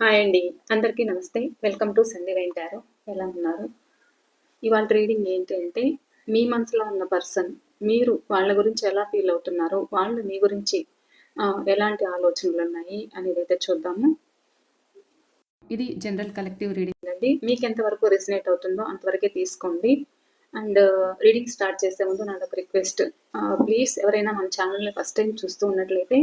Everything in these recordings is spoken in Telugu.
హాయ్ అండి. అందరికీ నమస్తే. వెల్కమ్ టు సంధి వెంటారు. ఎలా ఉన్నారు? ఇవాళ రీడింగ్ ఏంటి అంటే మీ మనసులో ఉన్న పర్సన్ మీరు వాళ్ళ గురించి ఎలా ఫీల్ అవుతున్నారు వాళ్ళు మీ గురించి ఎలాంటి ఆలోచనలు ఉన్నాయి అనేది అయితే చూద్దాము. ఇది జనరల్ కలెక్టివ్ రీడింగ్ అండి. మీకు ఎంతవరకు రెసినేట్ అవుతుందో అంతవరకే తీసుకోండి. అండ్ రీడింగ్ స్టార్ట్ చేసే ముందు నాకు ఒక రిక్వెస్ట్ ప్లీజ్ ఎవరైనా మన ఛానల్ని ఫస్ట్ టైం చూస్తూ ఉన్నట్లయితే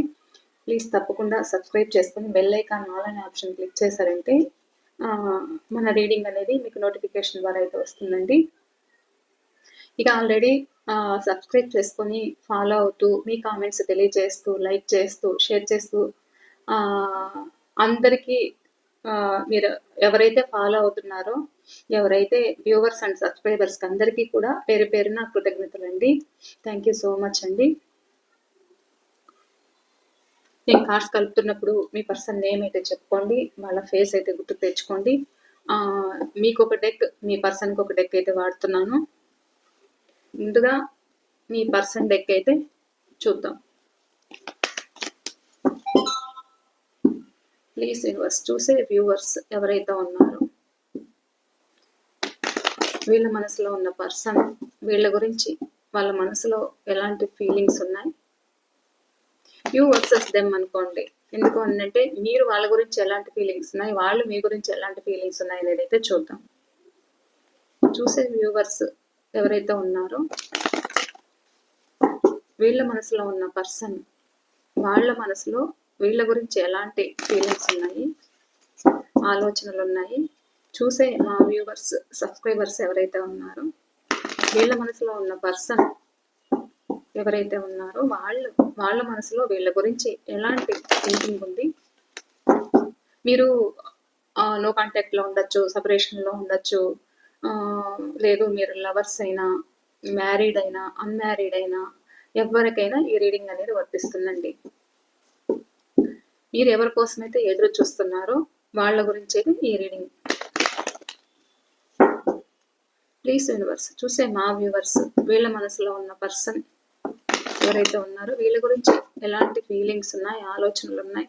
ప్లీజ్ తప్పకుండా సబ్స్క్రైబ్ చేసుకొని బెల్ ఐకాన్ ఆల్ అనే ఆప్షన్ క్లిక్ చేశారంటే మన రీడింగ్ అనేది మీకు నోటిఫికేషన్ ద్వారా అయితే వస్తుందండి. ఇక ఆల్రెడీ సబ్స్క్రైబ్ చేసుకొని ఫాలో అవుతూ మీ కామెంట్స్ తెలియజేస్తూ లైక్ చేస్తూ షేర్ చేస్తూ అందరికీ మీరు ఎవరైతే ఫాలో అవుతున్నారో ఎవరైతే వ్యూవర్స్ అండ్ సబ్స్క్రైబర్స్ అందరికీ కూడా పేరు పేరున కృతజ్ఞతలు అండి థ్యాంక్ యూ సో మచ్ అండి. నేను కార్డ్స్ కలుపుతున్నప్పుడు మీ పర్సన్ నేమ్ అయితే చెప్పుకోండి వాళ్ళ ఫేస్ అయితే గుర్తు తెచ్చుకోండి. ఆ, మీకు ఒక డెక్ మీ పర్సన్కి ఒక డెక్ అయితే వాడుతున్నాను. ముందుగా మీ పర్సన్ డెక్ అయితే చూద్దాం. ప్లీజ్ యూనివర్స్ చూసే వ్యూవర్స్ ఎవరైతే ఉన్నారో వీళ్ళ మనసులో ఉన్న పర్సన్ వీళ్ళ గురించి వాళ్ళ మనసులో ఎలాంటి ఫీలింగ్స్ ఉన్నాయి యూ వర్సెస్ దెమ్ అనుకోండి. ఎందుకు అంటే మీరు వాళ్ళ గురించి ఎలాంటి ఫీలింగ్స్ ఉన్నాయి వాళ్ళు మీ గురించి ఎలాంటి ఫీలింగ్స్ ఉన్నాయి అనేది అయితే చూద్దాం. చూసే వ్యూవర్స్ ఎవరైతే ఉన్నారో వీళ్ళ మనసులో ఉన్న పర్సన్ వాళ్ళ మనసులో వీళ్ళ గురించి ఎలాంటి ఫీలింగ్స్ ఉన్నాయి ఆలోచనలు ఉన్నాయి చూసే మా వ్యూవర్స్ సబ్స్క్రైబర్స్ ఎవరైతే ఉన్నారో వీళ్ళ మనసులో ఉన్న పర్సన్ ఎవరైతే ఉన్నారో వాళ్ళు వాళ్ళ మనసులో వీళ్ళ గురించి ఎలాంటి థింకింగ్ ఉంది? మీరు నో కాంటాక్ట్లో ఉండొచ్చు సపరేషన్లో ఉండొచ్చు లేదు మీరు లవర్స్ అయినా మ్యారీడ్ అయినా అన్మ్యారీడ్ అయినా ఎవరికైనా ఈ రీడింగ్ అనేది వర్తిస్తుందండి. మీరు ఎవరి కోసమైతే ఎదురు చూస్తున్నారో వాళ్ళ గురించి అయితే ఈ రీడింగ్ ప్లీజ్ యూనివర్స్ చూసే మా వ్యూవర్స్ వీళ్ళ మనసులో ఉన్న పర్సన్ ఎవరైతే ఉన్నారో వీళ్ళ గురించి ఎలాంటి ఫీలింగ్స్ ఉన్నాయి ఆలోచనలు ఉన్నాయి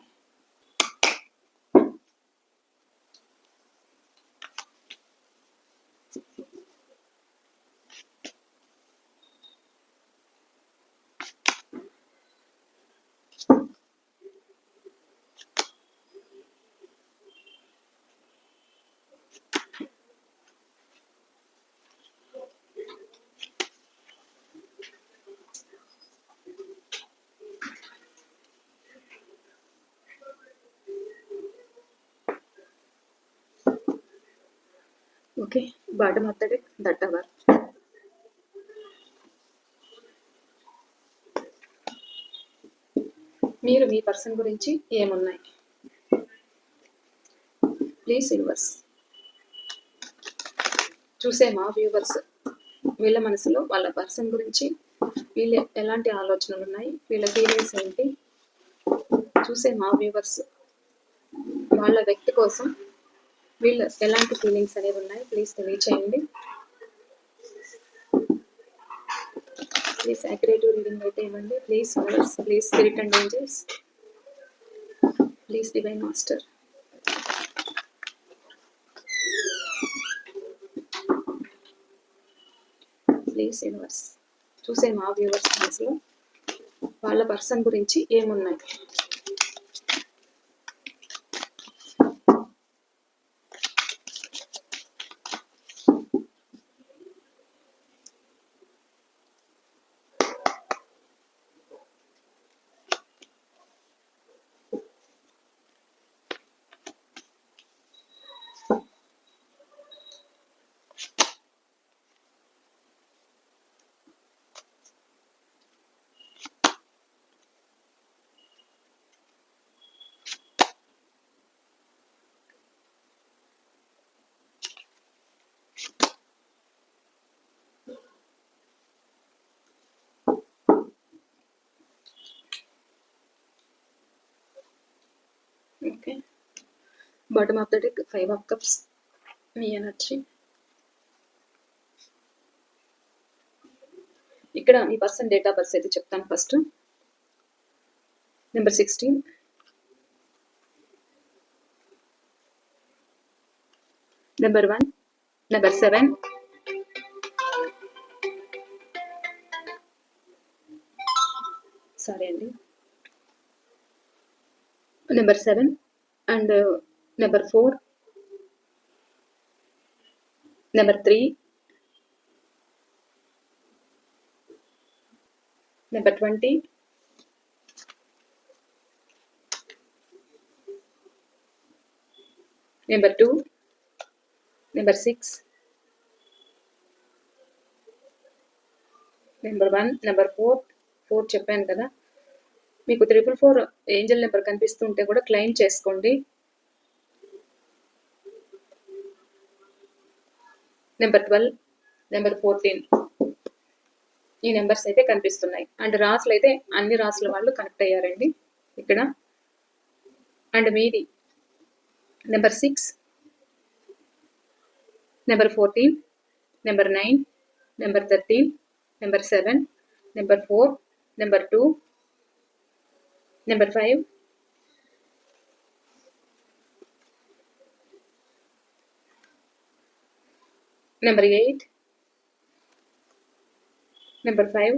okay bottom of the that hour. మీరు మీ పర్సన్ గురించి ఏమున్నాయి? ప్లీజ్ యూవర్స్ చూసే మా వ్యూవర్స్ వీళ్ళ మనసులో వాళ్ళ పర్సన్ గురించి వీళ్ళ ఎలాంటి ఆలోచనలు ఉన్నాయి? వీళ్ళ ఫీలింగ్స్ ఏంటి? చూసే మా వ్యూవర్స్ వాళ్ళ వ్యక్తి కోసం వీళ్ళు ఎలాంటి ఫీలింగ్స్ అనేవి ఉన్నాయి? ప్లీజ్ తెలియచేయండి. ప్లీజ్ యాక్యురేటివ్ రీడింగ్ అయితే ఇవ్వండి please verse please spirit and angels please divine master please universe చూసే మా వ్యూవర్స్ మనసులో వాళ్ళ పర్సన్ గురించి ఏమున్నాయి? Okay bottom of the deck five of cups me energy ఇక్కడ మీ పర్సన్ డేట్ ఆఫ్ బర్త్ అయితే చెప్తాను first number sixteen number one number seven number 7 and uh, number 4 number 3 number 20 number 2 number 6 number 1 number 4 4 చెప్పాను కదా మీకు త్రిపుల్ ఫోర్ ఏంజల్ నెంబర్ కనిపిస్తుంటే కూడా క్లెయిమ్ చేసుకోండి. నెంబర్ ట్వెల్వ్ నెంబర్ ఫోర్టీన్ ఈ నెంబర్స్ అయితే కనిపిస్తున్నాయి. అండ్ రాసులు అయితే అన్ని రాసుల వాళ్ళు కనెక్ట్ అయ్యారండి. ఇక్కడ. అండ్ మీది. Number six number fourteen number nine number thirteen number seven number four number two number five. Number eight. Number five.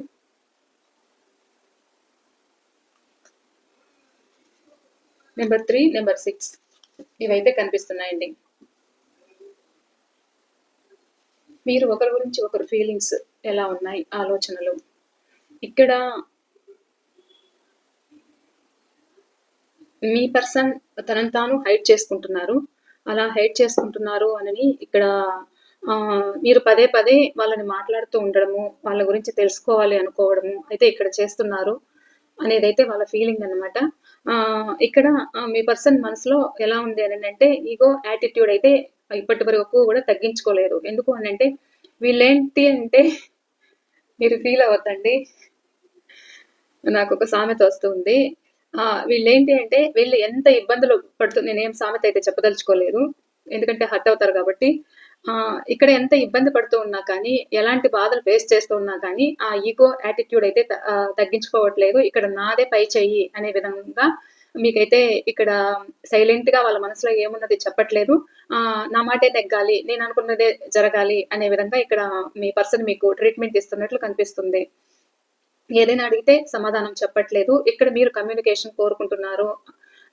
Number three number six. ఇవైతే కనిపిస్తున్నాయండి. మీరు ఒకరి గురించి ఒకరు ఫీలింగ్స్ ఎలా ఉన్నాయి? ఆలోచనలు. ఇక్కడ మీ పర్సన్ తనను తాను హైడ్ చేసుకుంటున్నారు. అలా హైడ్ చేసుకుంటున్నారు అని ఇక్కడ మీరు పదే పదే వాళ్ళని మాట్లాడుతూ ఉండడము వాళ్ళ గురించి తెలుసుకోవాలి అనుకోవడము అయితే ఇక్కడ చేస్తున్నారు అనేది అయితే వాళ్ళ ఫీలింగ్ అనమాట ఇక్కడ మీ పర్సన్ మనసులో ఎలా ఉంది అని అంటే ఈగో యాటిట్యూడ్ అయితే ఇప్పటి వరకు కూడా తగ్గించుకోలేదు. ఎందుకు అని అంటే వీళ్ళేంటి అంటే మీరు ఫీల్ అవ్వద్దండి. నాకు ఒక సామెత వస్తుంది వీళ్ళేంటి అంటే వీళ్ళు ఎంత ఇబ్బందులు పడుతుంది నేనేం సామెత అయితే చెప్పదలుచుకోలేదు. ఎందుకంటే హర్ట్ అవుతారు కాబట్టి. ఇక్కడ ఎంత ఇబ్బంది పడుతూ ఉన్నా కానీ ఎలాంటి బాధలు ఫేస్ చేస్తూ ఉన్నా కానీ ఆ ఈగో యాటిట్యూడ్ అయితే తగ్గించుకోవట్లేదు. ఇక్కడ నాదే పై చెయ్యి అనే విధంగా మీకైతే ఇక్కడ సైలెంట్గా వాళ్ళ మనసులో ఏమున్నది చెప్పట్లేదు. ఆ నా మాటే తగ్గాలి నేను అనుకున్నదే జరగాలి అనే విధంగా ఇక్కడ మీ పర్సన్ మీకు ట్రీట్మెంట్ ఇస్తున్నట్లు కనిపిస్తుంది. ఏదైనా అడిగితే సమాధానం చెప్పట్లేదు. ఇక్కడ మీరు కమ్యూనికేషన్ కోరుకుంటున్నారు?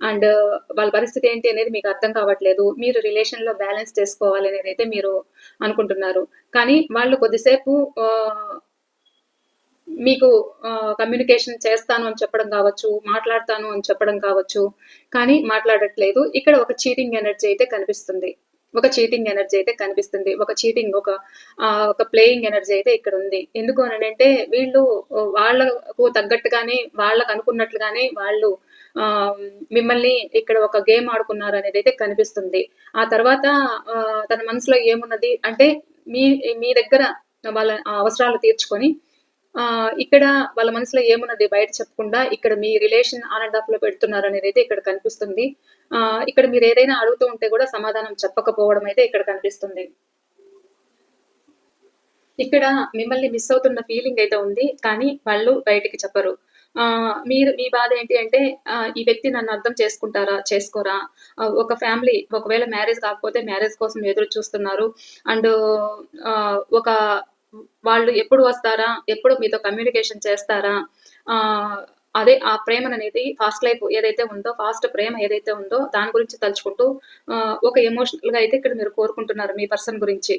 అండ్ uh, వాళ్ళ పరిస్థితి ఏంటి అనేది మీకు అర్థం కావట్లేదు. మీరు రిలేషన్లో బ్యాలెన్స్ చేసుకోవాలి అనేది అయితే మీరు అనుకుంటున్నారు. కానీ వాళ్ళు కొద్దిసేపు uh, మీకు uh, కమ్యూనికేషన్ చేస్తాను అని చెప్పడం కావచ్చు మాట్లాడతాను అని చెప్పడం కావచ్చు కానీ మాట్లాడట్లేదు. ఇక్కడ ఒక చీటింగ్ ఎనర్జీ అయితే కనిపిస్తుంది. ఒక చీటింగ్ ఎనర్జీ అయితే కనిపిస్తుంది. ఒక చీటింగ్ ఒక ఒక ప్లేయింగ్ ఎనర్జీ అయితే ఇక్కడ ఉంది. ఎందుకు అని అంటే వీళ్ళు వాళ్ళకు తగ్గట్టుగానే వాళ్ళకు అనుకున్నట్లుగానే వాళ్ళు మిమ్మల్ని ఇక్కడ ఒక గేమ్ ఆడుకున్నారు అనేది అయితే కనిపిస్తుంది. ఆ తర్వాత తన మనసులో ఏమున్నది అంటే మీ మీ దగ్గర వాళ్ళ అవసరాలు తీర్చుకొని ఇక్కడ వాళ్ళ మనసులో ఏమున్నది బయట చెప్పకుండా ఇక్కడ మీ రిలేషన్ ఆన్ అండ్ ఆఫ్లో పెడుతున్నారు అనేది అయితే ఇక్కడ కనిపిస్తుంది. ఇక్కడ మీరు ఏదైనా అడుగుతూ ఉంటే కూడా సమాధానం చెప్పకపోవడం అయితే ఇక్కడ కనిపిస్తుంది. ఇక్కడ మిమ్మల్ని మిస్ అవుతున్న ఫీలింగ్ అయితే ఉంది కానీ వాళ్ళు బయటికి చెప్పరు. మీరు మీ బాధ ఏంటి అంటే ఈ వ్యక్తి నన్ను అర్థం చేసుకుంటారా చేసుకోరా? ఒక ఫ్యామిలీ ఒకవేళ మ్యారేజ్ కాకపోతే మ్యారేజ్ కోసం ఎదురు చూస్తున్నారు. అండ్ ఒక వాళ్ళు ఎప్పుడు వస్తారా? ఎప్పుడు మీతో కమ్యూనికేషన్ చేస్తారా? అదే ఆ ప్రేమ అనేది ఫాస్ట్ లైఫ్ ఏదైతే ఉందో ఫాస్ట్ ప్రేమ ఏదైతే ఉందో దాని గురించి తలుచుకుంటూ ఒక ఎమోషనల్గా అయితే ఇక్కడ మీరు కోరుకుంటున్నారు మీ పర్సన్ గురించి.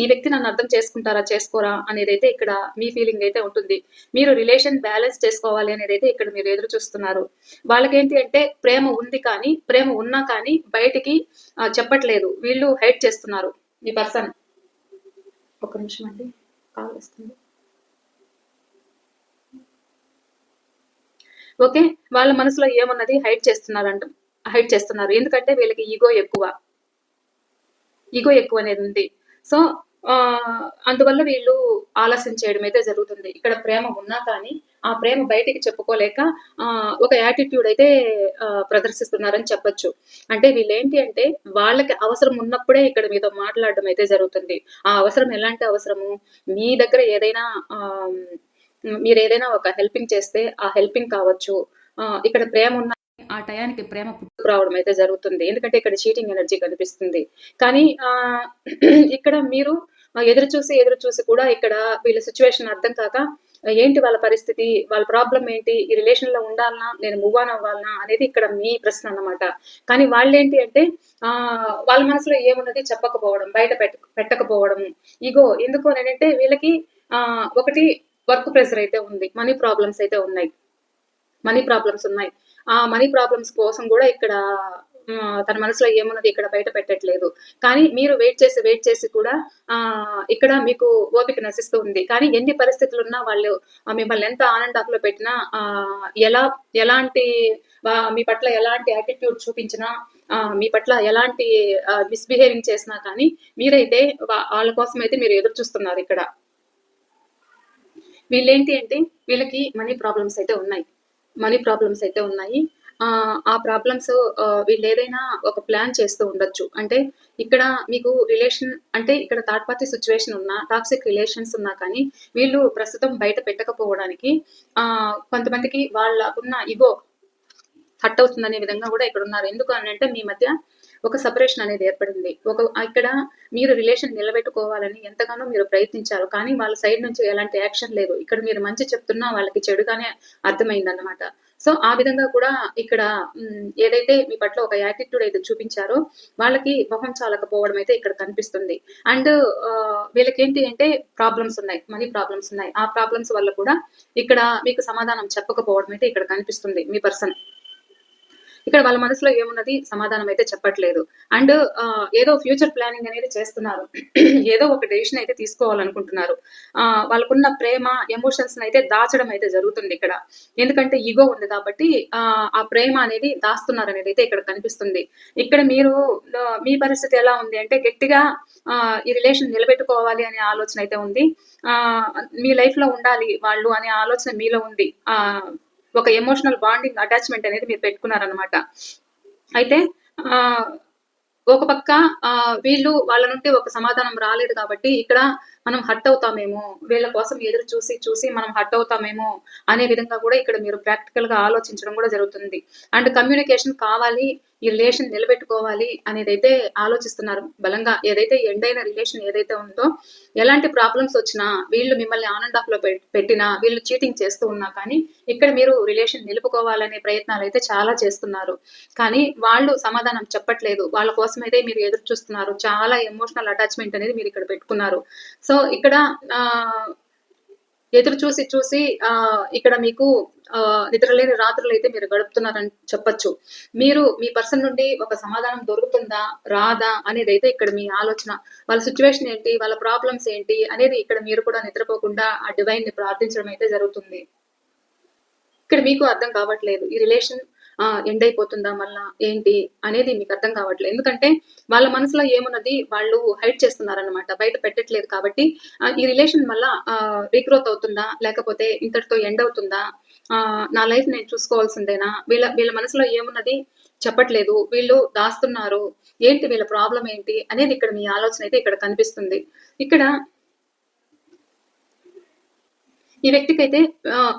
ఈ వ్యక్తి నన్ను అర్థం చేసుకుంటారా చేసుకోరా అనేది అయితే ఇక్కడ మీ ఫీలింగ్ అయితే ఉంటుంది. మీరు రిలేషన్ బ్యాలెన్స్ చేసుకోవాలి అనేది అయితే ఇక్కడ మీరు ఎదురు చూస్తున్నారు. వాళ్ళకేంటి అంటే ప్రేమ ఉంది కానీ ప్రేమ ఉన్నా కానీ బయటికి చెప్పట్లేదు. వీళ్ళు హైట్ చేస్తున్నారు మీ పర్సన్ ఒక నిమిషం అండి. కాల్ వస్తుంది. ఓకే వాళ్ళ మనసులో ఏమున్నది హైట్ చేస్తున్నారు అంట హైట్ చేస్తున్నారు. ఎందుకంటే వీళ్ళకి ఈగో ఎక్కువ. ఈగో ఎక్కువ అనేది ఉంది. సో అందువల్ల వీళ్ళు ఆలస్యం చేయడం అయితే జరుగుతుంది. ఇక్కడ ప్రేమ ఉన్నా కానీ ఆ ప్రేమ బయటికి చెప్పుకోలేక ఒక యాటిట్యూడ్ అయితే ప్రదర్శిస్తున్నారని చెప్పొచ్చు. అంటే వీళ్ళు ఏంటి అంటే వాళ్ళకి అవసరం ఉన్నప్పుడే ఇక్కడ మీతో మాట్లాడడం అయితే జరుగుతుంది. ఆ అవసరం ఎలాంటి అవసరము? మీ దగ్గర ఏదైనా మీరు ఏదైనా ఒక హెల్పింగ్ చేస్తే ఆ హెల్పింగ్ కావచ్చు. ఇక్కడ ప్రేమ ఉన్న ఆ టయానికి ప్రేమ పుట్టుకు రావడం అయితే జరుగుతుంది. ఎందుకంటే ఇక్కడ చీటింగ్ ఎనర్జీ కనిపిస్తుంది. కానీ ఆ, ఇక్కడ మీరు ఎదురు చూసి ఎదురు చూసి కూడా ఇక్కడ వీళ్ళ సిచ్యువేషన్ అర్థం కాక ఏంటి వాళ్ళ పరిస్థితి? వాళ్ళ ప్రాబ్లం ఏంటి? ఈ రిలేషన్లో ఉండాలనా? నేను మూవ్ ఆన్ అవ్వాలనా? అనేది ఇక్కడ మీ ప్రశ్న అన్నమాట. కానీ వాళ్ళు ఏంటి అంటే ఆ వాళ్ళ మనసులో ఏమున్నది చెప్పకపోవడం బయట పెట్ట పెట్టకపోవడం. ఇగో ఎందుకు అని అంటే వీళ్ళకి ఆ ఒకటి వర్క్ ప్రెషర్ అయితే ఉంది మనీ ప్రాబ్లమ్స్ అయితే ఉన్నాయి. మనీ ప్రాబ్లమ్స్ ఉన్నాయి. ఆ మనీ ప్రాబ్లమ్స్ కోసం కూడా ఇక్కడ తన మనసులో ఏమున్నది ఇక్కడ బయట పెట్టట్లేదు. కానీ మీరు వెయిట్ చేసి వెయిట్ చేసి కూడా ఆ ఇక్కడ మీకు ఓపిక నశిస్తూ ఉంది కానీ ఎన్ని పరిస్థితులు ఉన్నా వాళ్ళు మిమ్మల్ని ఎంత ఆనందాకులో పెట్టినా ఆ, ఎలా ఎలాంటి మీ పట్ల ఎలాంటి యాటిట్యూడ్ చూపించినా మీ పట్ల ఎలాంటి మిస్బిహేవింగ్ చేసినా కానీ మీరైతే వాళ్ళ కోసం అయితే మీరు ఎదురు చూస్తున్నారు ఇక్కడ. వీళ్ళేంటి అంటే వీళ్ళకి మనీ ప్రాబ్లమ్స్ అయితే ఉన్నాయి. మనీ ప్రాబ్లమ్స్ అయితే ఉన్నాయి. ఆ, ప్రాబ్లమ్స్ వీళ్ళు ఏదైనా ఒక ప్లాన్ చేస్తూ ఉండొచ్చు. అంటే ఇక్కడ మీకు రిలేషన్ అంటే ఇక్కడ థర్డ్ పార్టీ సిచ్యువేషన్ ఉన్నా టాక్సిక్ రిలేషన్స్ ఉన్నా కానీ వీళ్ళు ప్రస్తుతం బయట పెట్టకపోవడానికి ఆ, కొంతమందికి వాళ్ళకున్న ఇగో హట్ అవుతుందనే విధంగా కూడా ఇక్కడ ఉన్నారు. ఎందుకు అని అంటే మీ మధ్య ఒక సపరేషన్ అనేది ఏర్పడింది. ఒక ఇక్కడ మీరు రిలేషన్ నిలబెట్టుకోవాలని ఎంతగానో మీరు ప్రయత్నించారు. కానీ వాళ్ళ సైడ్ నుంచి ఎలాంటి యాక్షన్ లేదు. ఇక్కడ మీరు మంచి చెప్తున్నా వాళ్ళకి చెడుగానే అర్థమైందన్నమాట. సో ఆ విధంగా కూడా ఇక్కడ ఏదైతే మీ పట్ల ఒక యాటిట్యూడ్ అయితే చూపించారో వాళ్ళకి మొహం చాలకపోవడం అయితే ఇక్కడ కనిపిస్తుంది. అండ్ వీళ్ళకి ఏంటి అంటే ప్రాబ్లమ్స్ ఉన్నాయి మనీ ప్రాబ్లమ్స్ ఉన్నాయి. ఆ ప్రాబ్లమ్స్ వల్ల కూడా ఇక్కడ మీకు సమాధానం చెప్పకపోవడం అయితే ఇక్కడ కనిపిస్తుంది మీ పర్సన్. ఇక్కడ వాళ్ళ మనసులో ఏమున్నది? సమాధానం అయితే చెప్పట్లేదు. అండ్ ఏదో ఫ్యూచర్ ప్లానింగ్ అనేది చేస్తున్నారు. ఏదో ఒక డెసిషన్ అయితే తీసుకోవాలనుకుంటున్నారు. ఆ, వాళ్ళకున్న ప్రేమ ఎమోషన్స్ అయితే దాచడం అయితే జరుగుతుంది ఇక్కడ. ఎందుకంటే ఈగో ఉంది కాబట్టి ఆ, ప్రేమ అనేది దాస్తున్నారు అనేది అయితే ఇక్కడ కనిపిస్తుంది. ఇక్కడ మీరు మీ పరిస్థితి ఎలా ఉంది? అంటే గట్టిగా ఈ రిలేషన్ నిలబెట్టుకోవాలి అనే ఆలోచన అయితే ఉంది. ఆ, మీ లైఫ్లో ఉండాలి వాళ్ళు అనే ఆలోచన మీలో ఉంది. ఆ ఒక ఎమోషనల్ బాండింగ్ అటాచ్మెంట్ అనేది మీరు పెట్టుకున్నారనమాట అయితే ఆ, ఒక పక్క ఆ, వీళ్ళు వాళ్ళ నుండి ఒక సమాధానం రాలేదు కాబట్టి ఇక్కడ మనం హట్ అవుతామేమో వీళ్ళ కోసం ఎదురు చూసి చూసి మనం హట్ అవుతామేమో అనే విధంగా కూడా ఇక్కడ మీరు ప్రాక్టికల్గా ఆలోచించడం కూడా జరుగుతుంది. అండ్ కమ్యూనికేషన్ కావాలి ఈ రిలేషన్ నిలబెట్టుకోవాలి అనేది అయితే ఆలోచిస్తున్నారు. బలంగా ఏదైతే ఎండ్ అయిన రిలేషన్ ఏదైతే ఉందో ఎలాంటి ప్రాబ్లమ్స్ వచ్చినా వీళ్ళు మిమ్మల్ని ఆనంద్ ఆఫ్లో పెట్టినా వీళ్ళు చీటింగ్ చేస్తూ ఉన్నా కానీ ఇక్కడ మీరు రిలేషన్ నిలుపుకోవాలనే ప్రయత్నాలు అయితే చాలా చేస్తున్నారు. కానీ వాళ్ళు సమాధానం చెప్పట్లేదు. వాళ్ళ కోసం అయితే మీరు ఎదురు చూస్తున్నారు. చాలా ఎమోషనల్ అటాచ్మెంట్ అనేది మీరు ఇక్కడ పెట్టుకున్నారు. సో ఇక్కడ ఆ, ఎదురు చూసి చూసి ఆ, ఇక్కడ మీకు నిద్రలేని రాత్రులు అయితే మీరు గడుపుతున్నారని చెప్పొచ్చు. మీరు మీ పర్సన్ నుండి ఒక సమాధానం దొరుకుతుందా రాదా అనేది అయితే ఇక్కడ మీ ఆలోచన. వాళ్ళ సిచ్యువేషన్ ఏంటి వాళ్ళ ప్రాబ్లమ్స్ ఏంటి అనేది ఇక్కడ మీరు కూడా నిద్రపోకుండా ఆ డివైన్ని ప్రార్థించడం అయితే జరుగుతుంది. ఇక్కడ మీకు అర్థం కావట్లేదు. ఈ రిలేషన్ ఎండ్ అయిపోతుందా మళ్ళా? ఏంటి? అనేది మీకు అర్థం కావట్లేదు. ఎందుకంటే వాళ్ళ మనసులో ఏమున్నది? వాళ్ళు హైడ్ చేస్తున్నారన్నమాట. బయట పెట్టట్లేదు కాబట్టి ఈ రిలేషన్ మళ్ళా రీగ్రోత్ అవుతుందా? లేకపోతే ఇంతటితో ఎండ్ అవుతుందా? నా లైఫ్ నేను చూసుకోవాల్సిందేనా? వీళ్ళ వీళ్ళ మనసులో ఏమున్నది? చెప్పట్లేదు. వీళ్ళు దాస్తున్నారు. ఏంటి వీళ్ళ ప్రాబ్లం ఏంటి? అనేది ఇక్కడ మీ ఆలోచన అయితే ఇక్కడ కనిపిస్తుంది. ఇక్కడ ఈ వ్యక్తికి అయితే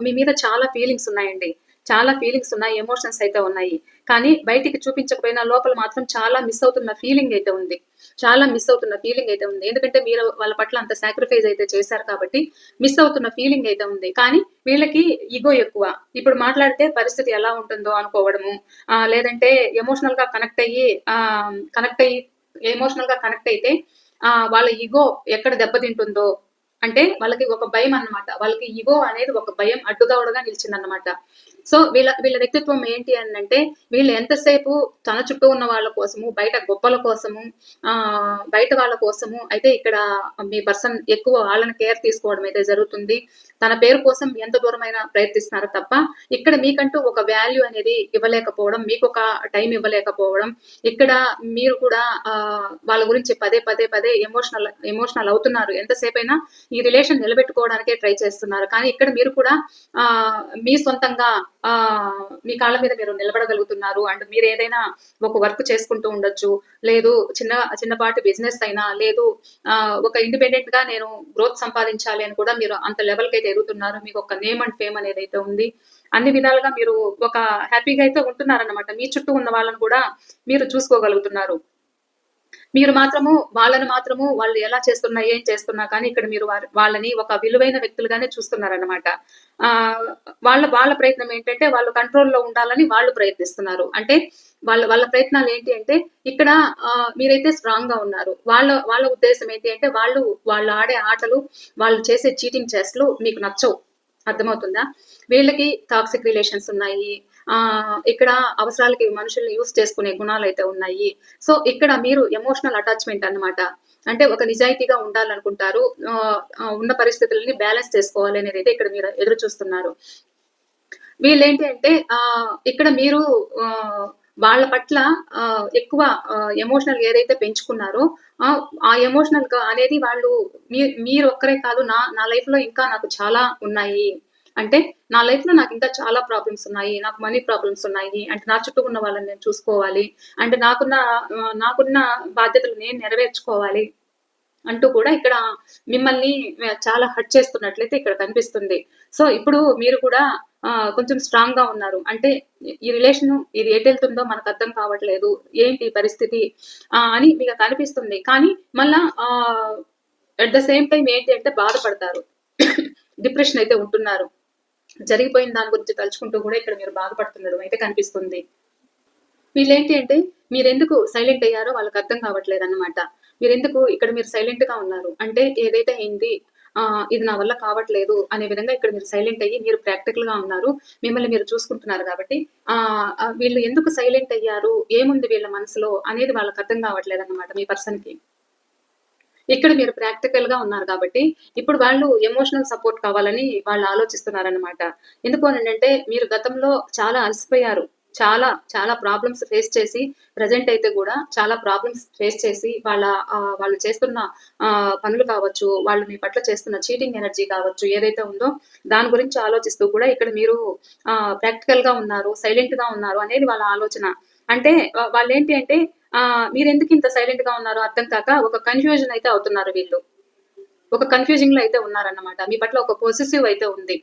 మీ మీద చాలా ఫీలింగ్స్ ఉన్నాయండి. చాలా ఫీలింగ్స్ ఉన్నాయి ఎమోషన్స్ అయితే ఉన్నాయి. కానీ బయటికి చూపించకపోయినా లోపల మాత్రం చాలా మిస్ అవుతున్న ఫీలింగ్ అయితే ఉంది. చాలా మిస్ అవుతున్న ఫీలింగ్ అయితే ఉంది. ఎందుకంటే మీరు వాళ్ళ పట్ల అంత సాక్రిఫైస్ అయితే చేశారు కాబట్టి మిస్ అవుతున్న ఫీలింగ్ అయితే ఉంది. కానీ వీళ్ళకి ఇగో ఎక్కువ. ఇప్పుడు మాట్లాడితే పరిస్థితి ఎలా ఉంటుందో అనుకోవడము ఆ, లేదంటే ఎమోషనల్గా కనెక్ట్ అయ్యి కనెక్ట్ అయ్యి ఎమోషనల్గా కనెక్ట్ అయితే ఆ, వాళ్ళ ఈగో ఎక్కడ దెబ్బతింటుందో అంటే వాళ్ళకి ఒక భయం అన్నమాట. వాళ్ళకి ఇగో అనేది ఒక భయం అడ్డుగా నిలిచిందన్నమాట. సో వీళ్ళ వీళ్ళ వ్యక్తిత్వం ఏంటి అని అంటే వీళ్ళు ఎంతసేపు తన చుట్టూ ఉన్న వాళ్ళ కోసము బయట గొప్పల కోసము ఆ బయట వాళ్ళ కోసము అయితే ఇక్కడ మీ పర్సన్ ఎక్కువ వాళ్ళని కేర్ తీసుకోవడం అయితే జరుగుతుంది. తన పేరు కోసం ఎంత దూరమైనా ప్రయత్నిస్తున్నారు తప్ప ఇక్కడ మీకంటూ ఒక వాల్యూ అనేది ఇవ్వలేకపోవడం మీకు ఒక టైం ఇవ్వలేకపోవడం ఇక్కడ మీరు కూడా వాళ్ళ గురించి పదే పదే పదే ఎమోషనల్ ఎమోషనల్ అవుతున్నారు. ఎంతసేపైనా ఈ రిలేషన్ నిలబెట్టుకోవడానికే ట్రై చేస్తున్నారు. కానీ ఇక్కడ మీరు కూడా మీ సొంతంగా ఆ, మీ కాళ్ళ మీద మీరు నిలబడగలుగుతున్నారు. అండ్ మీరు ఏదైనా ఒక వర్క్ చేసుకుంటూ ఉండొచ్చు. లేదు చిన్న చిన్నపాటి బిజినెస్ అయినా లేదు ఒక ఇండిపెండెంట్గా నేను గ్రోత్ సంపాదించాలి అని కూడా మీరు అంత లెవెల్కి అయితే ఎదుగుతున్నారు మీకు ఒక నేమ్ అండ్ ఫేమ్ అనేది అయితే ఉంది. అన్ని విధాలుగా మీరు ఒక హ్యాపీగా అయితే ఉంటున్నారన్నమాట. మీ చుట్టూ ఉన్న వాళ్ళని కూడా మీరు చూసుకోగలుగుతున్నారు. మీరు మాత్రము వాళ్ళని మాత్రము వాళ్ళు ఎలా చేస్తున్నా ఏం చేస్తున్నా కానీ ఇక్కడ మీరు వాళ్ళని ఒక విలువైన వ్యక్తులుగానే చూస్తున్నారన్నమాట. ఆ వాళ్ళ వాళ్ళ ప్రయత్నం ఏంటంటే వాళ్ళు కంట్రోల్లో ఉండాలని వాళ్ళు ప్రయత్నిస్తున్నారు. అంటే వాళ్ళ వాళ్ళ ప్రయత్నాలు ఏంటి అంటే ఇక్కడ ఆ, మీరైతే స్ట్రాంగ్గా ఉన్నారు. వాళ్ళ వాళ్ళ ఉద్దేశం ఏంటి అంటే వాళ్ళు వాళ్ళు ఆడే ఆటలు వాళ్ళు చేసే చీటింగ్ చేస్ట్లు మీకు నచ్చవు. అర్థమవుతుందా? వీళ్ళకి టాక్సిక్ రిలేషన్స్ ఉన్నాయి. ఆ ఇక్కడ అవసరాలకి మనుషుల్ని యూస్ చేసుకునే గుణాలు అయితే ఉన్నాయి. సో ఇక్కడ మీరు ఎమోషనల్ అటాచ్మెంట్ అన్నమాట. అంటే ఒక నిజాయితీగా ఉండాలనుకుంటారు. ఆ, ఉన్న పరిస్థితులని బ్యాలెన్స్ చేసుకోవాలి అనేది అయితే ఇక్కడ మీరు ఎదురు చూస్తున్నారు. వీళ్ళు ఏంటి అంటే ఆ ఇక్కడ మీరు ఆ, వాళ్ళ పట్ల ఆ, ఎక్కువ ఎమోషనల్ ఏదైతే పెంచుకున్నారో ఆ, ఆ ఎమోషనల్ అనేది వాళ్ళు మీ- మీరు ఒక్కరే కాదు నా నా లైఫ్లో ఇంకా నాకు చాలా ఉన్నాయి. అంటే నా లైఫ్లో నాకు ఇంకా చాలా ప్రాబ్లమ్స్ ఉన్నాయి నాకు మనీ ప్రాబ్లమ్స్ ఉన్నాయి అంటే నా చుట్టూ ఉన్న వాళ్ళని నేను చూసుకోవాలి అంటే నాకున్న నాకున్న బాధ్యతలు నేను నెరవేర్చుకోవాలి అంటూ కూడా ఇక్కడ మిమ్మల్ని చాలా హట్ చేస్తున్నట్లయితే ఇక్కడ కనిపిస్తుంది. సో ఇప్పుడు మీరు కూడా కొంచెం స్ట్రాంగ్గా ఉన్నారు. అంటే ఈ రిలేషన్ ఇది ఎటు వెళ్తుందో మనకు అర్థం కావట్లేదు. ఏంటి పరిస్థితి? అని మీకు కనిపిస్తుంది. కానీ మళ్ళా అట్ ద సేమ్ టైం ఏంటి అంటే బాధపడతారు. డిప్రెషన్ అయితే ఉంటున్నారు. జరిగిపోయిన దాని గురించి తలుచుకుంటూ కూడా ఇక్కడ మీరు బాధపడుతుండడం అయితే కనిపిస్తుంది. వీళ్ళేంటి అంటే మీరు ఎందుకు సైలెంట్ అయ్యారో వాళ్ళకి అర్థం కావట్లేదు అనమాట మీరు ఎందుకు ఇక్కడ మీరు సైలెంట్గా ఉన్నారు? అంటే ఏదైతే అయింది ఆ ఇది నా వల్ల కావట్లేదు అనే విధంగా ఇక్కడ మీరు సైలెంట్ అయ్యి మీరు ప్రాక్టికల్గా ఉన్నారు. మిమ్మల్ని మీరు చూసుకుంటున్నారు కాబట్టి ఆ ఆ, వీళ్ళు ఎందుకు సైలెంట్ అయ్యారు? ఏముంది వీళ్ళ మనసులో? అనేది వాళ్ళకి అర్థం కావట్లేదు అనమాట మీ పర్సన్కి. ఇక్కడ మీరు ప్రాక్టికల్గా ఉన్నారు కాబట్టి ఇప్పుడు వాళ్ళు ఎమోషనల్ సపోర్ట్ కావాలని వాళ్ళు ఆలోచిస్తున్నారనమాట ఎందుకు అని అంటే మీరు గతంలో చాలా అలసిపోయారు. చాలా చాలా ప్రాబ్లమ్స్ ఫేస్ చేసి ప్రజెంట్ అయితే కూడా చాలా ప్రాబ్లమ్స్ ఫేస్ చేసి వాళ్ళ ఆ, వాళ్ళు చేస్తున్న ఆ, పనులు కావచ్చు వాళ్ళు మీ పట్ల చేస్తున్న చీటింగ్ ఎనర్జీ కావచ్చు ఏదైతే ఉందో దాని గురించి ఆలోచిస్తూ కూడా ఇక్కడ మీరు ప్రాక్టికల్గా ఉన్నారు సైలెంట్గా ఉన్నారు అనేది వాళ్ళ ఆలోచన. అంటే వాళ్ళు ఏంటి అంటే ఆ మీరు ఎందుకు ఇంత సైలెంట్గా ఉన్నారో అర్థం కాక ఒక కన్ఫ్యూజన్ అయితే అవుతున్నారు వీళ్ళు. ఒక కన్ఫ్యూజింగ్లో అయితే ఉన్నారన్నమాట. మీ పట్ల ఒక పొసెసివ్ అయితే ఉంది.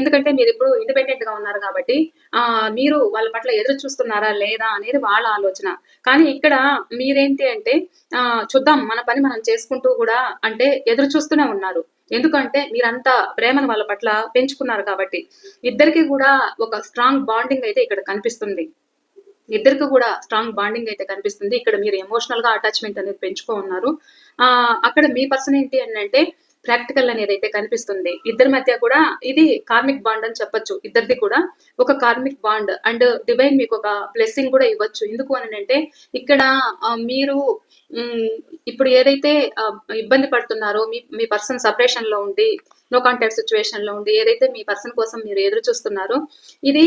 ఎందుకంటే మీరు ఇప్పుడు ఇండిపెండెంట్గా ఉన్నారు కాబట్టి ఆ మీరు వాళ్ళ పట్ల ఎదురు చూస్తున్నారా లేదా అనేది వాళ్ళ ఆలోచన. కానీ ఇక్కడ మీరేంటి అంటే ఆ చూద్దాం మన పని మనం చేసుకుంటూ కూడా అంటే ఎదురు చూస్తూనే ఉన్నారు. ఎందుకంటే మీరంతా ప్రేమను వాళ్ళ పట్ల పెంచుకున్నారు కాబట్టి. ఇద్దరికి కూడా ఒక స్ట్రాంగ్ బాండింగ్ అయితే ఇక్కడ కనిపిస్తుంది. ఇద్దరికి కూడా స్ట్రాంగ్ బాండింగ్ అయితే కనిపిస్తుంది. ఇక్కడ మీరు ఎమోషనల్గా అటాచ్మెంట్ అనేది పెంచుకో ఉన్నారు ఆ అక్కడ మీ పర్సన్ ఏంటి అని అంటే ప్రాక్టికల్ అనేది అయితే కనిపిస్తుంది. ఇద్దరి మధ్య కూడా ఇది కార్మిక్ బాండ్ అని చెప్పొచ్చు. ఇద్దరిది కూడా ఒక కార్మిక్ బాండ్ అండ్ డివైన్ మీకు ఒక బ్లెస్సింగ్ కూడా ఇవ్వచ్చు. ఎందుకు అని అంటే ఇక్కడ మీరు ఇప్పుడు ఏదైతే ఇబ్బంది పడుతున్నారో మీ మీ పర్సన్ సపరేషన్లో ఉండి నో కాంటాక్ట్ సిచ్యువేషన్లో ఉండి ఏదైతే మీ పర్సన్ కోసం మీరు ఎదురు చూస్తున్నారో ఇది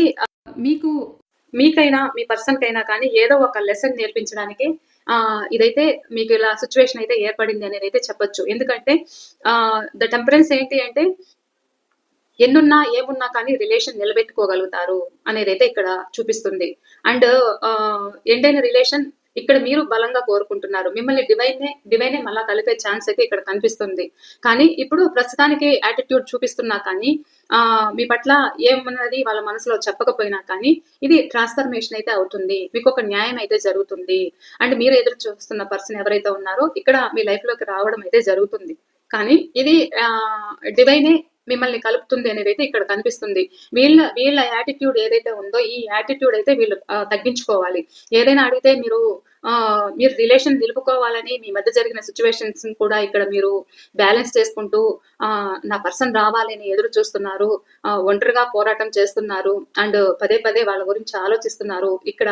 మీకు మీకైనా మీ పర్సన్ కైనా కానీ ఏదో ఒక లెసన్ నేర్పించడానికి ఆ ఇదైతే మీకు ఇలా సిచ్యువేషన్ అయితే ఏర్పడింది అనేది అయితే చెప్పొచ్చు. ఎందుకంటే ఆ ద టెంపరెన్స్ ఏంటి అంటే ఎన్నున్నా ఏమున్నా కానీ రిలేషన్ నిలబెట్టుకోగలుగుతారు అనేది అయితే ఇక్కడ చూపిస్తుంది. అండ్ ఎండైన రిలేషన్ ఇక్కడ మీరు బలంగా కోరుకుంటున్నారు. మిమ్మల్ని డివైనే డివైనే మళ్ళా కలిపే ఛాన్స్ అయితే ఇక్కడ కనిపిస్తుంది. కానీ ఇప్పుడు ప్రస్తుతానికి యాటిట్యూడ్ చూపిస్తున్నా కానీ ఆ మీ పట్ల ఏమున్నది వాళ్ళ మనసులో చెప్పకపోయినా కానీ ఇది ట్రాన్స్ఫర్మేషన్ అయితే అవుతుంది. మీకు ఒక న్యాయం అయితే జరుగుతుంది. అండ్ మీరు ఎదురు చూస్తున్న పర్సన్ ఎవరైతే ఉన్నారో ఇక్కడ మీ లైఫ్లోకి రావడం అయితే జరుగుతుంది. కానీ ఇది డివైనే మిమ్మల్ని కలుపుతుంది అనేది అయితే ఇక్కడ కనిపిస్తుంది. వీళ్ళ వీళ్ళ యాటిట్యూడ్ ఏదైతే ఉందో ఈ యాటిట్యూడ్ అయితే వీళ్ళు తగ్గించుకోవాలి. ఏదైనా అడిగితే మీరు మీరు రిలేషన్ నిలుపుకోవాలని మీ మధ్య జరిగిన సిచ్యువేషన్స్ కూడా ఇక్కడ మీరు బ్యాలెన్స్ చేసుకుంటూ నా పర్సన్ రావాలని ఎదురు చూస్తున్నారు ఒంటరిగా పోరాటం చేస్తున్నారు అండ్ పదే పదే వాళ్ళ గురించి ఆలోచిస్తున్నారు. ఇక్కడ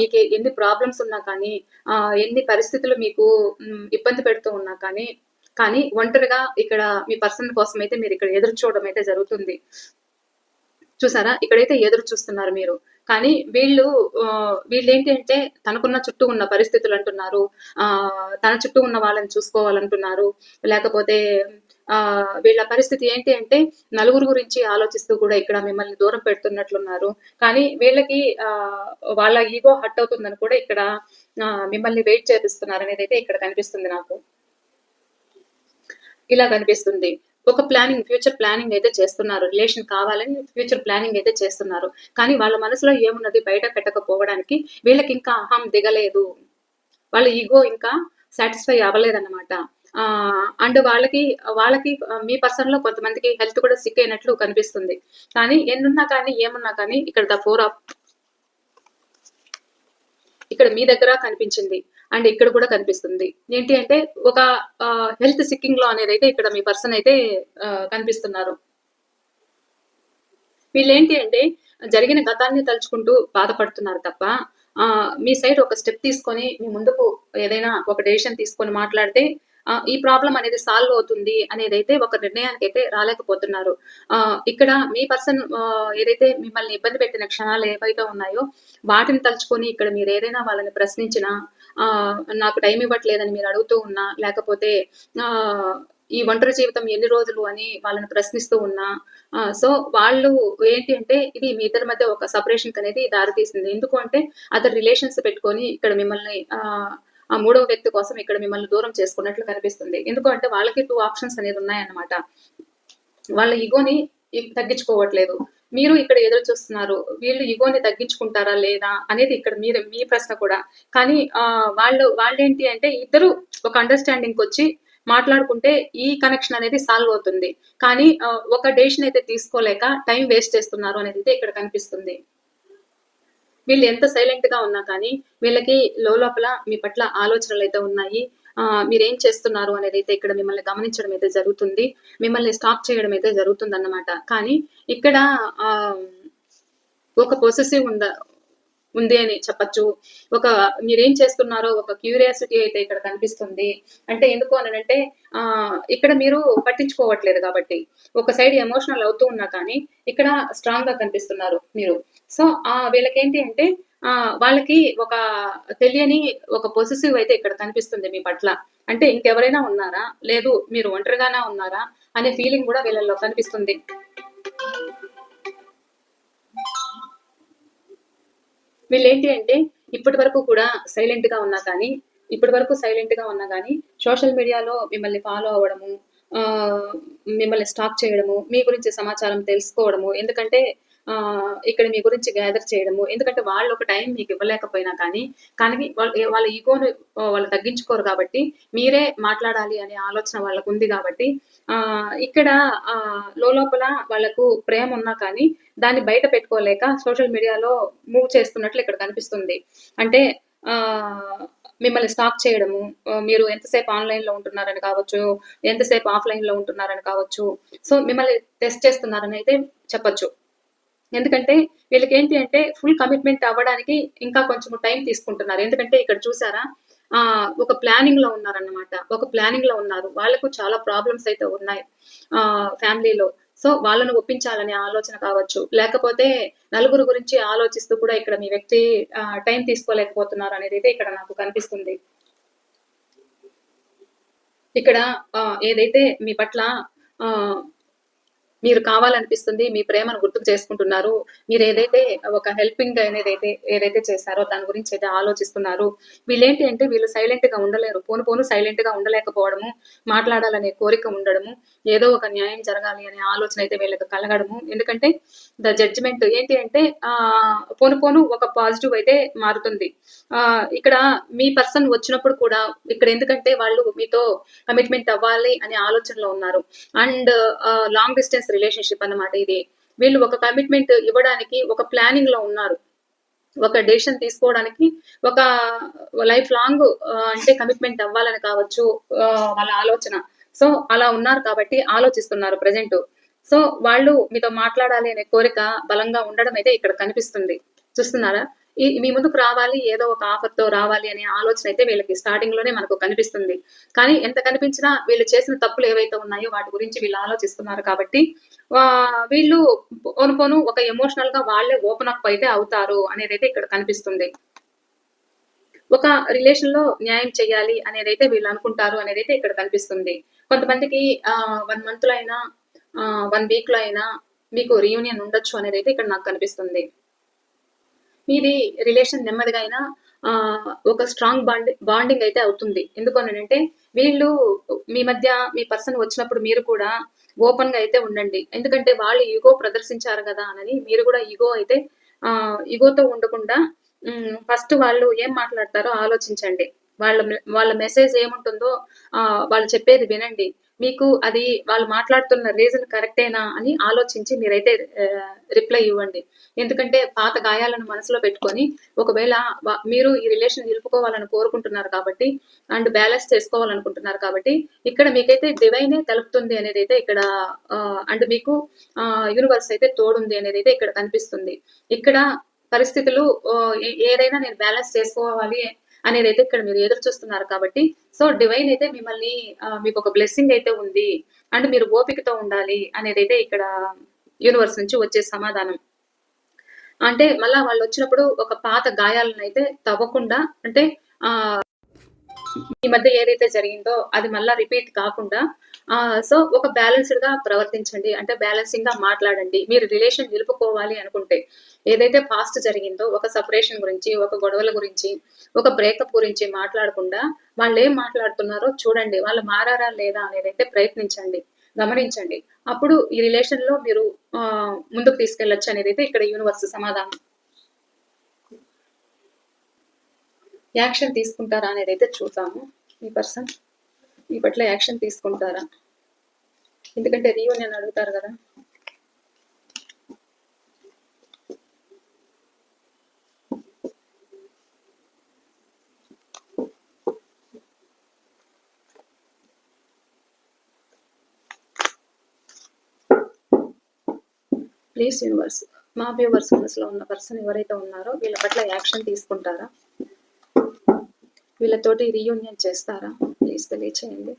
మీకు ఎన్ని ప్రాబ్లమ్స్ ఉన్నా కానీ ఎన్ని పరిస్థితులు మీకు ఇబ్బంది పెడుతూ ఉన్నా కానీ కానీ ఒంటరిగా ఇక్కడ మీ పర్సన్ కోసం అయితే మీరు ఇక్కడ ఎదురు చూడడం అయితే జరుగుతుంది. చూసారా? ఇక్కడైతే ఎదురు చూస్తున్నారు మీరు. కానీ వీళ్ళు వీళ్ళు ఏంటి అంటే తనకున్న చుట్టూ ఉన్న పరిస్థితులు అంటున్నారు. ఆ తన చుట్టూ ఉన్న వాళ్ళని చూసుకోవాలంటున్నారు. లేకపోతే ఆ వీళ్ళ పరిస్థితి ఏంటి అంటే నలుగురు గురించి ఆలోచిస్తూ కూడా ఇక్కడ మిమ్మల్ని దూరం పెడుతున్నట్లున్నారు. కానీ వీళ్ళకి ఆ వాళ్ళ ఈగో హట్ అవుతుందని కూడా ఇక్కడ మిమ్మల్ని వెయిట్ చేపిస్తున్నారు అనేది అయితే ఇక్కడ కనిపిస్తుంది నాకు. ఇలా కనిపిస్తుంది. ఒక ప్లానింగ్ ఫ్యూచర్ ప్లానింగ్ అయితే చేస్తున్నారు. రిలేషన్ కావాలని ఫ్యూచర్ ప్లానింగ్ అయితే చేస్తున్నారు. కానీ వాళ్ళ మనసులో ఏమున్నది? బయట పెట్టకపోవడానికి వీళ్ళకి ఇంకా అహం దిగలేదు. వాళ్ళ ఈగో ఇంకా సాటిస్ఫై అవ్వలేదన్నమాట. అండ్ వాళ్ళకి వాళ్ళకి మీ పర్సన్లో కొంతమందికి హెల్త్ కూడా సిక్ అయినట్లు కనిపిస్తుంది. కానీ ఎన్నున్నా కానీ ఏమున్నా కానీ ఇక్కడ ద ఫోర్ ఆఫ్ ఇక్కడ మీ దగ్గర కనిపించింది. అండ్ ఇక్కడ కూడా కనిపిస్తుంది. ఏంటి అంటే ఒక హెల్త్ సిక్కింగ్లో అనేది అయితే ఇక్కడ మీ పర్సన్ అయితే కనిపిస్తున్నారు. వీళ్ళు ఏంటి అంటే జరిగిన గతాన్ని తలుచుకుంటూ బాధపడుతున్నారు తప్ప ఆ, మీ సైడ్ ఒక స్టెప్ తీసుకొని మీ ముందుకు ఏదైనా ఒక డెసిషన్ తీసుకొని మాట్లాడితే ఈ ప్రాబ్లం అనేది సాల్వ్ అవుతుంది అనేది అయితే ఒక నిర్ణయానికి అయితే రాలేకపోతున్నారు. ఆ, ఇక్కడ మీ పర్సన్ ఏదైతే మిమ్మల్ని ఇబ్బంది పెట్టిన క్షణాలు ఏవైతే ఉన్నాయో వాటిని తలుచుకొని ఇక్కడ మీరు ఏదైనా వాళ్ళని ప్రశ్నించినా నాకు టైం ఇవ్వట్లేదని మీరు అడుగుతూ ఉన్నా లేకపోతే ఆ, ఈ ఒంటరి జీవితం ఎన్ని రోజులు అని వాళ్ళని ప్రశ్నిస్తూ ఉన్నా ఆ, సో వాళ్ళు ఏంటి అంటే ఇది మీ ఇద్దరి మధ్య ఒక సపరేషన్ అనేది దారి తీసింది ఎందుకు అంటే అదర్ రిలేషన్స్ పెట్టుకొని ఇక్కడ మిమ్మల్ని ఆ, మూడవ వ్యక్తి కోసం ఇక్కడ మిమ్మల్ని దూరం చేసుకున్నట్లు కనిపిస్తుంది. ఎందుకంటే వాళ్ళకి టూ ఆప్షన్స్ అనేది ఉన్నాయన్నమాట. వాళ్ళ ఈగోని తగ్గించుకోవట్లేదు. మీరు ఇక్కడ ఎదురు చూస్తున్నారు వీళ్ళు ఇగోని తగ్గించుకుంటారా లేదా అనేది ఇక్కడ మీరు మీ ప్రశ్న కూడా. కానీ వాళ్ళు వాళ్ళేంటి అంటే ఇద్దరు ఒక అండర్స్టాండింగ్ వచ్చి మాట్లాడుకుంటే ఈ కనెక్షన్ అనేది సాల్వ్ అవుతుంది. కానీ ఒక డెసిషన్ అయితే తీసుకోలేక టైం వేస్ట్ చేస్తున్నారు అనేది అయితే ఇక్కడ కనిపిస్తుంది. వీళ్ళు ఎంత సైలెంట్గా ఉన్నా కానీ వీళ్ళకి లోపల మీ పట్ల ఆలోచనలు అయితే ఉన్నాయి. మీరేం చేస్తున్నారు అనేది అయితే ఇక్కడ మిమ్మల్ని గమనించడం అయితే జరుగుతుంది. మిమ్మల్ని స్టాప్ చేయడం అయితే జరుగుతుంది అన్నమాట కానీ ఇక్కడ ఒక పొసెసివ్ ఉంద ఉంది అని చెప్పచ్చు. ఒక మీరేం చేస్తున్నారో ఒక క్యూరియాసిటీ అయితే ఇక్కడ కనిపిస్తుంది. అంటే ఎందుకు అని అంటే ఆ, ఇక్కడ మీరు పట్టించుకోవట్లేదు కాబట్టి. ఒక సైడ్ ఎమోషనల్ అవుతూ ఉన్నా కానీ ఇక్కడ స్ట్రాంగ్గా కనిపిస్తున్నారు మీరు. సో ఆ వీళ్ళకేంటి అంటే వాళ్ళకి ఒక తెలియని ఒక పొసెసివ్ అయితే ఇక్కడ కనిపిస్తుంది మీ పట్ల. అంటే ఇంకెవరైనా ఉన్నారా? లేదు మీరు ఒంటరిగానే ఉన్నారా? అనే ఫీలింగ్ కూడా వీళ్ళల్లో కనిపిస్తుంది. వీళ్ళు ఏంటి అంటే ఇప్పటి వరకు కూడా సైలెంట్గా ఉన్నా కానీ ఇప్పటి వరకు సైలెంట్గా ఉన్నా కానీ సోషల్ మీడియాలో మిమ్మల్ని ఫాలో అవ్వడము మిమ్మల్ని స్టాక్ చేయడము మీ గురించి సమాచారం తెలుసుకోవడము ఎందుకంటే ఇక్కడ మీ గురించి గ్యాదర్ చేయడము. ఎందుకంటే వాళ్ళు ఒక టైం మీకు ఇవ్వలేకపోయినా కానీ కానీ వాళ్ళ వాళ్ళ ఈగోను వాళ్ళు తగ్గించుకోరు కాబట్టి మీరే మాట్లాడాలి అనే ఆలోచన వాళ్ళకు ఉంది కాబట్టి ఆ ఇక్కడ ఆ లోపల వాళ్ళకు ప్రేమ ఉన్నా కానీ దాన్ని బయట పెట్టుకోలేక సోషల్ మీడియాలో మూవ్ చేస్తున్నట్లు ఇక్కడ కనిపిస్తుంది. అంటే ఆ మిమ్మల్ని స్టాక్ చేయడము మీరు ఎంతసేపు ఆన్లైన్లో ఉంటున్నారని కావచ్చు ఎంతసేపు ఆఫ్లైన్లో ఉంటున్నారని కావచ్చు. సో మిమ్మల్ని టెస్ట్ చేస్తున్నారని అయితే చెప్పొచ్చు. ఎందుకంటే వీళ్ళకి ఏంటి అంటే ఫుల్ కమిట్మెంట్ అవ్వడానికి ఇంకా కొంచెం టైం తీసుకుంటున్నారు. ఎందుకంటే ఇక్కడ చూసారా? ఆ ఒక ప్లానింగ్లో ఉన్నారన్నమాట. ఒక ప్లానింగ్లో ఉన్నారు. వాళ్ళకు చాలా ప్రాబ్లమ్స్ అయితే ఉన్నాయి ఆ ఫ్యామిలీలో సో వాళ్ళను ఒప్పించాలనే ఆలోచన కావచ్చు. లేకపోతే నలుగురు గురించి ఆలోచిస్తూ కూడా ఇక్కడ మీ వ్యక్తి టైం తీసుకోలేకపోతున్నారు అనేది అయితే ఇక్కడ నాకు కనిపిస్తుంది. ఇక్కడ ఏదైతే మీ పట్ల ఆ, మీరు కావాలనిపిస్తుంది మీ ప్రేమను గుర్తుకు చేసుకుంటున్నారు మీరు ఏదైతే ఒక హెల్పింగ్ అనేది అయితే ఏదైతే చేశారో దాని గురించి అయితే ఆలోచిస్తున్నారు వీళ్ళేంటి అంటే వీళ్ళు సైలెంట్గా ఉండలేరు పోను పోను సైలెంట్గా ఉండలేకపోవడము మాట్లాడాలనే కోరిక ఉండడము ఏదో ఒక న్యాయం జరగాలి అనే ఆలోచన అయితే వీళ్ళకి కలగడము ఎందుకంటే ద జడ్జిమెంట్. ఏంటి అంటే ఆ పోను పోను ఒక పాజిటివ్ అయితే మారుతుంది. ఆ ఇక్కడ మీ పర్సన్ వచ్చినప్పుడు కూడా ఇక్కడ ఎందుకంటే వాళ్ళు మీతో కమిట్మెంట్ అవ్వాలి అనే ఆలోచనలో ఉన్నారు. అండ్ లాంగ్ డిస్టెన్స్ రిలేషన్షిప్ అన్నమాట ఇది. వీళ్ళు ఒక కమిట్మెంట్ ఇవ్వడానికి ఒక ప్లానింగ్లో ఉన్నారు. ఒక డెసిషన్ తీసుకోవడానికి ఒక లైఫ్ లాంగ్ అంటే కమిట్మెంట్ అవ్వాలని కావచ్చు వాళ్ళ ఆలోచన. సో అలా ఉన్నారు కాబట్టి ఆలోచిస్తున్నారు ప్రజెంట్. సో వాళ్ళు మీతో మాట్లాడాలి అనే కోరిక బలంగా ఉండడం అయితే ఇక్కడ కనిపిస్తుంది. చూస్తున్నారా? ఈ మీ ముందుకు రావాలి ఏదో ఒక ఆఫర్తో రావాలి అనే ఆలోచన అయితే వీళ్ళకి స్టార్టింగ్లోనే మనకు కనిపిస్తుంది. కానీ ఎంత కనిపించినా వీళ్ళు చేసిన తప్పులు ఏవైతే ఉన్నాయో వాటి గురించి వీళ్ళు ఆలోచిస్తున్నారు కాబట్టి వీళ్ళు పోను పోను ఒక ఎమోషనల్గా వాళ్ళే ఓపెన్ అప్ అయితే అవుతారు అనేది అయితే ఇక్కడ కనిపిస్తుంది. ఒక రిలేషన్లో న్యాయం చేయాలి అనేది అయితే వీళ్ళు అనుకుంటారు అనేది అయితే ఇక్కడ కనిపిస్తుంది. కొంతమందికి వన్ మంత్లో అయినా వన్ వీక్లో అయినా మీకు రీయూనియన్ ఉండొచ్చు అనేది అయితే ఇక్కడ నాకు కనిపిస్తుంది. మీది రిలేషన్ నెమ్మదిగా అయినా ఒక స్ట్రాంగ్ బాండ్ బాండింగ్ అయితే అవుతుంది. ఎందుకు అంటే వీళ్ళు మీ మధ్య మీ పర్సన్ వచ్చినప్పుడు మీరు కూడా ఓపెన్గా అయితే ఉండండి. ఎందుకంటే వాళ్ళు ఈగో ప్రదర్శించారు కదా అని మీరు కూడా ఈగో అయితే ఆ ఈగోతో ఉండకుండా ఫస్ట్ వాళ్ళు ఏం మాట్లాడతారో ఆలోచించండి. వాళ్ళ వాళ్ళ మెసేజ్ ఏముంటుందో ఆ వాళ్ళు చెప్పేది వినండి. మీకు అది వాళ్ళు మాట్లాడుతున్న రీజన్ కరెక్టేనా అని ఆలోచించి మీరైతే రిప్లై ఇవ్వండి. ఎందుకంటే పాత గాయాలను మనసులో పెట్టుకొని ఒకవేళ మీరు ఈ రిలేషన్ నిలుపుకోవాలని కోరుకుంటున్నారు కాబట్టి అండ్ బ్యాలెన్స్ చేసుకోవాలనుకుంటున్నారు కాబట్టి ఇక్కడ మీకైతే డివైనే తెలుపుతుంది అనేది అయితే ఇక్కడ అండ్ మీకు యూనివర్స్ అయితే తోడుంది అనేది అయితే ఇక్కడ కనిపిస్తుంది. ఇక్కడ పరిస్థితులు ఏ- ఏదైనా నేను బ్యాలెన్స్ చేసుకోవాలి అనేది అయితే ఇక్కడ మీరు ఎదురు చూస్తున్నారు కాబట్టి సో డివైన్ అయితే మిమ్మల్ని మీకు ఒక బ్లెస్సింగ్ అయితే ఉంది. అండ్ మీరు ఓపికతో ఉండాలి అనేది అయితే ఇక్కడ యూనివర్స్ నుంచి వచ్చే సమాధానం. అంటే మళ్ళా వాళ్ళు వచ్చినప్పుడు ఒక పాత గాయాలను అయితే తవ్వకుండా అంటే ఆ ఈ మధ్య ఏదైతే జరిగిందో అది మళ్ళా రిపీట్ కాకుండా సో ఒక బ్యాలెన్స్డ్గా ప్రవర్తించండి. అంటే బ్యాలెన్సింగ్గా మాట్లాడండి. మీరు రిలేషన్ నిలుపుకోవాలి అనుకుంటే ఏదైతే పాస్ట్ జరిగిందో ఒక సపరేషన్ గురించి ఒక గొడవల గురించి ఒక బ్రేకప్ గురించి మాట్లాడకుండా వాళ్ళు ఏం మాట్లాడుతున్నారో చూడండి. వాళ్ళు మారారా లేదా అనేది అయితే ప్రయత్నించండి. గమనించండి. అప్పుడు ఈ రిలేషన్లో మీరు ముందుకు తీసుకెళ్ళొచ్చు అనేది అయితే ఇక్కడ యూనివర్స్ సమాధానం. యాక్షన్ తీసుకుంటారా అనేది అయితే చూద్దాము. ఈ పర్సన్ ఈ పట్ల యాక్షన్ తీసుకుంటారా? ఎందుకంటే రీయూనియన్ అడుగుతారు కదా. ప్లీజ్ యూనివర్స్ మా వ్యూవర్స్ మనసులో ఉన్న పర్సన్ ఎవరైతే ఉన్నారో వీళ్ళ పట్ల యాక్షన్ తీసుకుంటారా? వీళ్ళతోటి రీయూనియన్ చేస్తారా? ప్లీజ్ తెలియచేయండి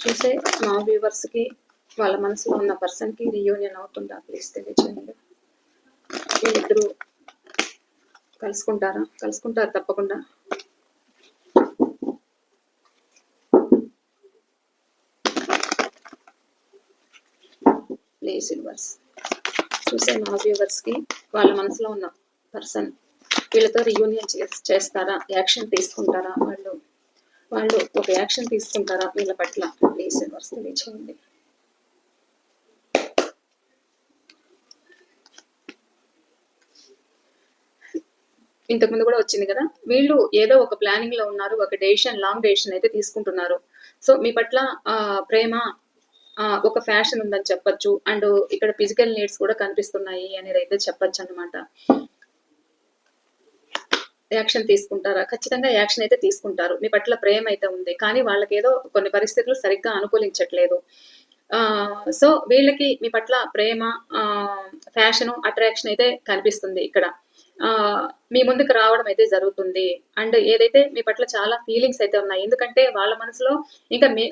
చూసే మా వ్యూవర్స్కి వాళ్ళ మనసులో ఉన్న పర్సన్కి రీయూనియన్ అవుతుందా? ప్లీజ్ తెలియచేయండి. వీళ్ళిద్దరూ కలుసుకుంటారా? కలుసుకుంటారు తప్పకుండా. ప్లేస్ యూనివర్స్ చూసే మా వ్యూవర్స్కి? వాళ్ళ మనసులో ఉన్న పర్సన్ వీళ్ళతో రియూనియన్ చేస్తారా? యాక్షన్ తీసుకుంటారా? వాళ్ళు వాళ్ళు ఒక యాక్షన్ తీసుకుంటారా? వీళ్ళ పట్ల ప్లీజ్ యూనివర్స్ తెలియచేయండి. ఇంతకుముందు కూడా వచ్చింది కదా? వీళ్ళు ఏదో ఒక ప్లానింగ్లో ఉన్నారు ఒక డెసిషన్ లాంగ్ డెసిషన్ అయితే తీసుకుంటున్నారు. సో మీ పట్ల ప్రేమ ఒక ఫ్యాషన్ ఉందని చెప్పొచ్చు. అండ్ ఇక్కడ ఫిజికల్ నీడ్స్ కూడా కనిపిస్తున్నాయి అనేది అయితే చెప్పొచ్చు అనమాట యాక్షన్ తీసుకుంటారా? ఖచ్చితంగా యాక్షన్ అయితే తీసుకుంటారు. మీ పట్ల ప్రేమ అయితే ఉంది. కానీ వాళ్ళకి ఏదో కొన్ని పరిస్థితులు సరిగ్గా అనుకూలించట్లేదు. ఆ సో వీళ్ళకి మీ పట్ల ప్రేమ ఫ్యాషన్ అట్రాక్షన్ అయితే కనిపిస్తుంది ఇక్కడ. మీ ముందుకు రావడం అయితే జరుగుతుంది. అండ్ ఏదైతే మీ పట్ల చాలా ఫీలింగ్స్ అయితే ఉన్నాయి. ఎందుకంటే వాళ్ళ మనసులో ఇంకా మీ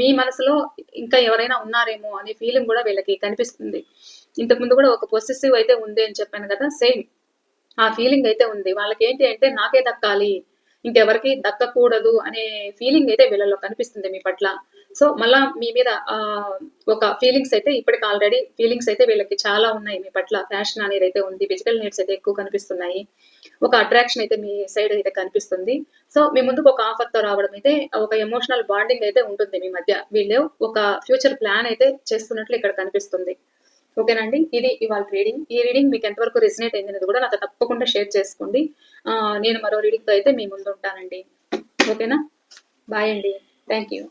మీ మనసులో ఇంకా ఎవరైనా ఉన్నారేమో అనే ఫీలింగ్ కూడా వీళ్ళకి కనిపిస్తుంది. ఇంతకు ముందు కూడా ఒక పొసెసివ్ అయితే ఉంది అని చెప్పాను కదా సేమ్. ఆ ఫీలింగ్ అయితే ఉంది. వాళ్ళకి ఏంటి అంటే నాకే దక్కాలి. ఇంకెవరికి దక్కకూడదు అనే ఫీలింగ్ అయితే వీళ్ళలో కనిపిస్తుంది మీ పట్ల. సో మళ్ళా మీ మీద ఆ, ఒక ఫీలింగ్స్ అయితే ఇప్పటికి ఆల్రెడీ ఫీలింగ్స్ అయితే వీళ్ళకి చాలా ఉన్నాయి మీ పట్ల. ఫ్యాషన్ అనేది అయితే ఉంది ఫిజికల్ నీడ్స్ అయితే ఎక్కువ కనిపిస్తున్నాయి. ఒక అట్రాక్షన్ అయితే మీ సైడ్ అయితే కనిపిస్తుంది. సో మీ ముందుకు ఒక ఆఫర్తో రావడం అయితే ఒక ఎమోషనల్ బాండింగ్ అయితే ఉంటుంది మీ మధ్య. వీళ్ళు ఒక ఫ్యూచర్ ప్లాన్ అయితే చేస్తున్నట్లు ఇక్కడ కనిపిస్తుంది. ఓకేనండి? ఇది ఇవాళ రీడింగ్ ఈ రీడింగ్ మీకు ఎంతవరకు రెసినేట్ అయింది అనేది కూడా నాకు తప్పకుండా షేర్ చేసుకోండి. నేను మరో రీడింగ్తో అయితే మీ ముందు ఉంటానండి. ఓకేనా? బాయ్ అండి. Thank you